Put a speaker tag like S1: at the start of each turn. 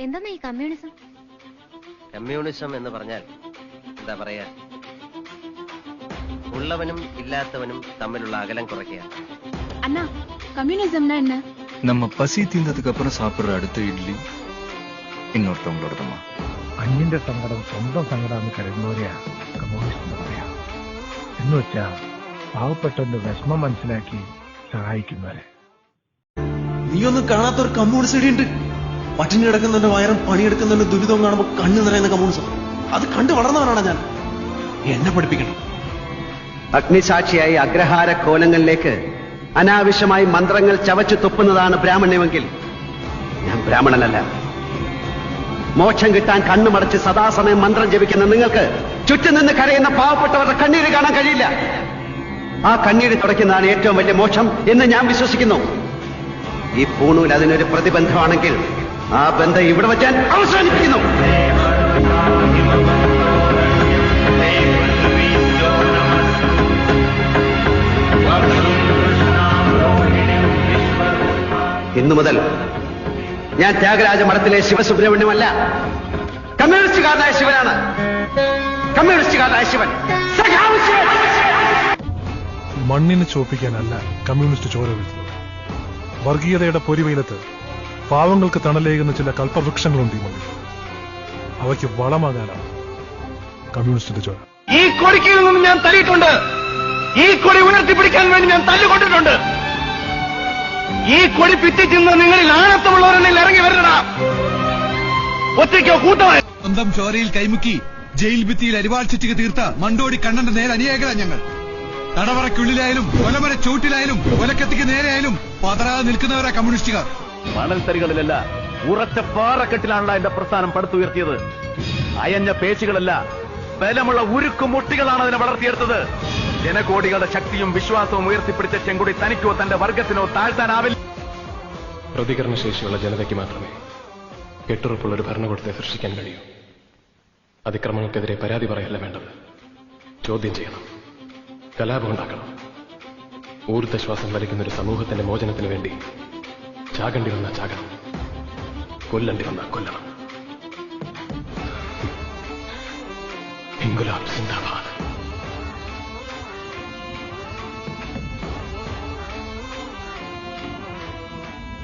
S1: എന്താ ഈ communism
S2: communism എന്ന് പറഞ്ഞാൽ എന്താ പറയാ ഉള്ളവനും ഇല്ലാത്തവനും തമ്മിലുള്ള അകലം കുറയ്ക്കുക
S3: அண்ணா கம்யூனிசம்னா என்ன
S4: நம்ம பசி தீர்ந்ததுக்கு அப்புறம் சாப்பிடுற அடுத்த இட்லி இன்னொருத்தவங்களோடதுமா
S5: അന്യന്റെ സങ്കടം സ്വന്തം സങ്കടമാണെന്ന് കരുതുന്നവരെയാ കമ്മ്യൂണിസ്റ്റ് എന്ന് പറയാം എന്ന് വെച്ചാ പാവപ്പെട്ടവന്റെ വിഷമം മനസ്സിലാക്കി സഹായിക്കുന്നവരെ
S6: നീയൊന്നും കാണാത്തൊരു കമ്മ്യൂണിസ്റ്റ് ഇടിയുണ്ട് പട്ടിണി കിടക്കുന്നവന്റെ വയറും പണിയെടുക്കുന്നവന്റെ ദുരിതവും കാണുമ്പോൾ കണ്ണു നിറയുന്ന കമ്മ്യൂണിസം. അത് കണ്ടു വളർന്നവനാണ് ഞാൻ. എന്നെ പഠിപ്പിക്കണം.
S7: അഗ്നിസാക്ഷിയായി അഗ്രഹാര കോലങ്ങളിലേക്ക് അനാവശ്യമായി മന്ത്രങ്ങൾ ചവച്ചു തുപ്പുന്നതാണ് ബ്രാഹ്മണ്യമെങ്കിൽ ഞാൻ ബ്രാഹ്മണനല്ല. മോക്ഷം കിട്ടാൻ കണ്ണുമടച്ച് സദാസമയം മന്ത്രം ജപിക്കുന്ന നിങ്ങൾക്ക് ചുറ്റും നിന്ന് കരയുന്ന പാവപ്പെട്ടവരുടെ കണ്ണീര് കാണാൻ കഴിയില്ല. ആ കണ്ണീര് തുടയ്ക്കുന്നതാണ് ഏറ്റവും വലിയ മോക്ഷം എന്ന് ഞാൻ വിശ്വസിക്കുന്നു. ഈ പൂണൂൽ അതിനൊരു പ്രതിബന്ധമാണെങ്കിൽ ആ ബന്ധം ഇവിടെ വച്ചാൽ അവസാനിപ്പിക്കുന്നു. ഇന്നു മുതൽ ഞാൻ ത്യാഗരാജ മഠത്തിലെ ശിവസുബ്രഹ്മണ്യമല്ല കമ്മ്യൂണിസ്റ്റുകാരനായ ശിവനാണ്. കമ്മ്യൂണിസ്റ്റുകാരനായ ശിവൻ.
S8: മണ്ണിനെ ചോപ്പിക്കാനല്ല കമ്മ്യൂണിസ്റ്റ് ചോര വീഴുന്നത് വർഗീയതയുടെ പൊരിവെയിലത്ത് പാവങ്ങൾക്ക് തണലേകുന്ന ചില കൽപ്പവൃക്ഷങ്ങളുണ്ട് ഈ മണ്ണിൽ. അവയ്ക്ക് വളമാകാനാണ് കമ്മ്യൂണിസ്റ്റിന്റെ ചോര
S7: ഈ കൊടിക്കിൽ നിന്നും ഞാൻ തല്ലിയിട്ടുണ്ട്. ഈ കൊടി ഉയർത്തിപ്പിടിക്കാൻ വേണ്ടി ഞാൻ തല്ലുകൊണ്ടിട്ടുണ്ട്. ഈ കൊടി പിറ്റി തിന്ന് നിങ്ങളിൽ ആണത്തമുള്ളവരെന്നിൽ ഇറങ്ങി വരണ ഒറ്റയ്ക്കോ കൂട്ടമായി.
S9: സ്വന്തം ചോരയിൽ കൈമുക്കി ജയിൽ ഭിത്തിയിൽ അരിവാൾ ചുറ്റിക്ക് തീർത്ത മണ്ടോടി കണ്ണന്റെ നേരെ അനുയായികളാണ് ഞങ്ങൾ. തടവറയ്ക്കുള്ളിലായാലും കൊലമര ചൂട്ടിലായാലും കൊലക്കത്തിക്ക് നേരെയായാലും പതറാതെ നിൽക്കുന്നവരാ കമ്മ്യൂണിസ്റ്റുകാർ.
S10: മണൽത്തരികളിലല്ല ഉറച്ച പാറക്കെട്ടിലാണല്ലോ എന്റെ പ്രസ്ഥാനം പടുത്തുയർത്തിയത്. അയഞ്ഞ പേശികളല്ല ബലമുള്ള ഉരുക്കു മുട്ടികളാണ് അതിനെ വളർത്തിയെടുത്തത്. ജനകോടികളുടെ ശക്തിയും വിശ്വാസവും ഉയർത്തിപ്പിടിച്ച ചെങ്കുടി തനിക്കോ തന്റെ വർഗത്തിനോ താഴ്ത്താനാവില്ല.
S11: പ്രതികരണശേഷിയുള്ള ജനതയ്ക്ക് മാത്രമേ കെട്ടുറപ്പുള്ള ഒരു ഭരണകൂടത്തെ സൃഷ്ടിക്കാൻ കഴിയൂ. അതിക്രമങ്ങൾക്കെതിരെ പരാതി പറയല്ല വേണ്ടത്. ചോദ്യം ചെയ്യണം. കലാപമുണ്ടാക്കണം ഊർജശ്വാസം വലിക്കുന്ന ഒരു സമൂഹത്തിന്റെ മോചനത്തിന് വേണ്ടി ചാകണ്ടി വന്ന ചാകണം. കൊല്ലണ്ടി വന്ന കൊല്ലണം. ഇൻകുലാബ് സിന്ദാബാദ്.